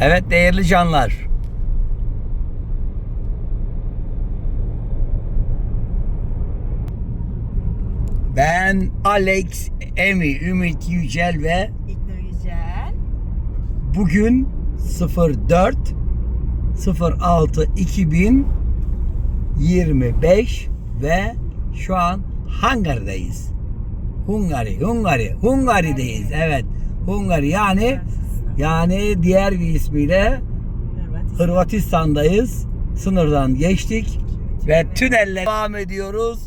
Evet değerli canlar. Ben Alex Emi Ümit Yücel ve İknur Yücel. bugün 04 06 2025 ve şu an Hungary'dayız. Hungary, Hungary, Hungary'deyiz. Evet. Hungary yani yani diğer bir ismiyle Hırvatistan. Hırvatistan'dayız. Sınırdan geçtik ve tünelle devam ediyoruz.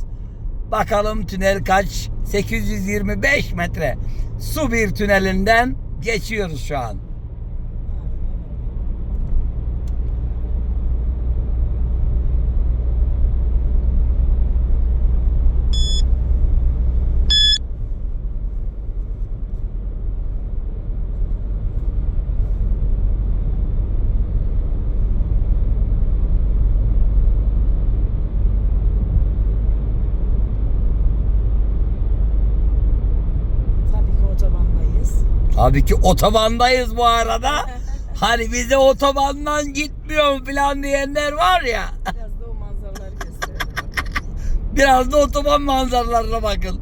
Bakalım tünel kaç? 825 metre. Su bir tünelinden geçiyoruz şu an. Tabii ki otobandayız. Tabii ki otobandayız bu arada. Hani bize otobandan gitmiyor falan diyenler var ya. Biraz da o manzaraları gösterelim. Biraz da otoban manzaralarına bakın.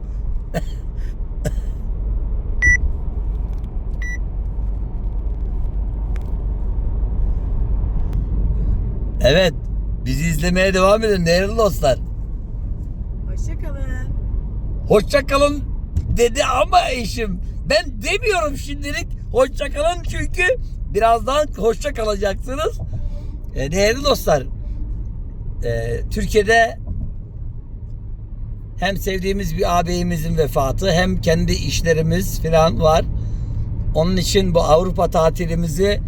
evet. Bizi izlemeye devam edin değerli dostlar. Hoşçakalın. Hoşça kalın dedi ama eşim. Ben demiyorum şimdilik hoşça kalın çünkü birazdan hoşça kalacaksınız. E, değerli dostlar, e, Türkiye'de hem sevdiğimiz bir ağabeyimizin vefatı hem kendi işlerimiz falan var. Onun için bu Avrupa tatilimizi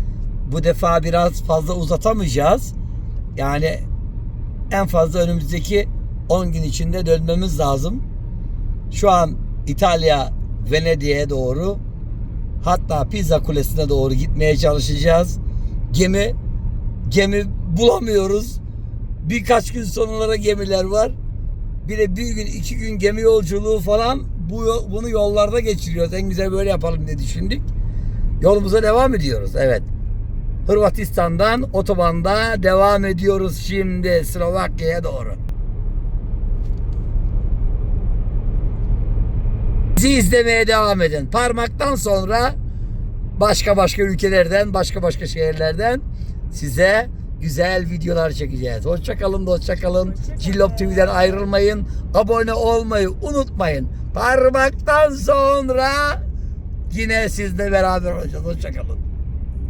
bu defa biraz fazla uzatamayacağız. Yani en fazla önümüzdeki 10 gün içinde dönmemiz lazım. Şu an İtalya Venedik'e doğru hatta Pisa Kulesi'ne doğru gitmeye çalışacağız. Gemi gemi bulamıyoruz. Birkaç gün sonralara gemiler var. Bir de bir gün iki gün gemi yolculuğu falan bu bunu yollarda geçiriyoruz. En güzel böyle yapalım diye düşündük. Yolumuza devam ediyoruz. Evet. Hırvatistan'dan otobanda devam ediyoruz şimdi Slovakya'ya doğru. Bizi izlemeye devam edin. Parmaktan sonra başka başka ülkelerden, başka başka şehirlerden size güzel videolar çekeceğiz. Hoşçakalın, hoşçakalın. Hoşça Cillop. TV'den ayrılmayın. Abone olmayı unutmayın. Parmaktan sonra yine sizle beraber olacağız. Hoşçakalın.